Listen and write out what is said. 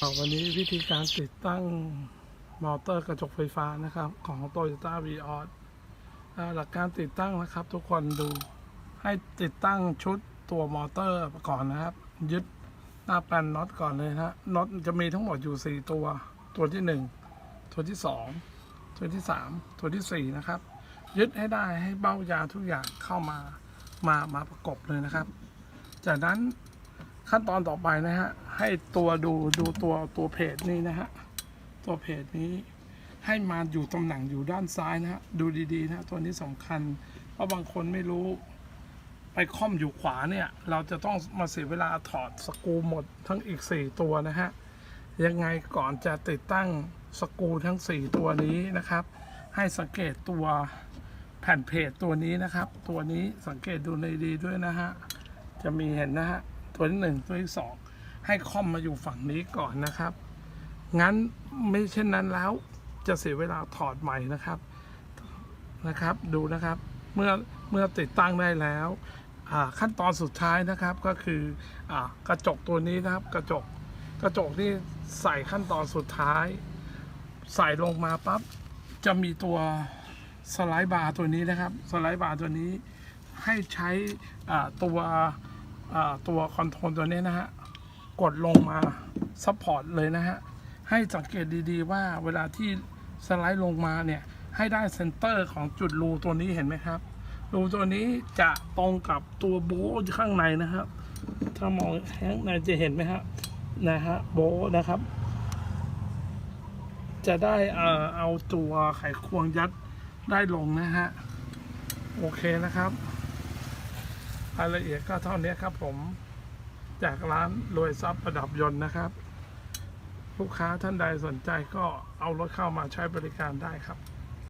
วันนี้วิธีการติดตั้งมอเตอร์กระจกไฟฟ้านะครับ ของ Toyota v ีออหลักการติดตั้งนะครับ ทุกคนดูให้ติดตั้งชุดตัวมอเตอร์ก่อนนะครับ ยึดหน้าแปลนน็อตก่อนเลยนะฮะน็อตจะมีทั้งหมดอยู่ 4 ตัว ตัวที่ 1 ตัวที่ 2 ตัวที่ 3 ตัวทีสี่ 4 นะครับ ยึดให้ได้ให้เบ้ายาทุกอย่างเข้ามามามาประกบเลยนะครับ จากนั้นขั้นตอนต่อไปนะฮะ ให้ตัวดูดูตัวตัวเพจนี้นะฮะตัวเพจนี้ให้มาอยู่ตำแหน่งอยู่ด้านซ้ายนะฮะดูดีๆนะฮะตัวนี้สำคัญ เพราะบางคนไม่รู้ ไปค่อมอยู่ขวาเนี่ย เราจะต้องมาเสียเวลาถอดสกูหมดทั้งอีก 4 ตัวนะฮะยังไงก่อนจะติดตั้งสกูทั้ง 4 ตัวนี้นะครับ ให้สังเกตตัวแผ่นเพจตัวนี้นะครับ ตัวนี้สังเกตดูในดีด้วยนะฮะจะมีเห็นนะฮะตัวที่หนึ่งตัวที่สอง ให้คอมมาอยู่ฝั่งนี้ก่อนนะครับ งั้นไม่เช่นนั้นแล้วจะเสียเวลาถอดใหม่นะครับนะครับ ดูนะครับเมื่อเมื่อติดตั้งได้แล้วอ่าขั้นตอนสุดท้ายนะครับก็คืออากระจกตัวนี้นะครับกระจกกระจกนี่ใส่ขั้นตอนสุดท้าย ใส่ลงมาปั๊บจะมีตัวสไลด์บาร์ตัวนี้นะครับสไลด์บาร์ตัวนี้ให้ใช้อ่าตัวอ่าตัวคอนโทรลตัวนี้นะฮะ กดลงมาซัพพอร์ตเลยนะฮะ ให้สังเกตดีๆว่าเวลาที่สไลด์ลงมาเนี่ย ให้ได้เซนเตอร์ของจุดรูตัวนี้เห็นไหมครับ รูตัวนี้จะตรงกับตัวโบทข้างในนะครับ ถ้ามองข้างในจะเห็นไหมฮะนะฮะโบทนะครับ จะได้เอ่อเอาตัวไขควงยัดได้ลงนะฮะ โอเคนะครับรายละเอียดก็เท่านี้ครับผม จากร้านรวยทรัพย์ประดับยนต์นะครับ ลูกค้าท่านใดสนใจก็เอารถเข้ามาใช้บริการได้ครับ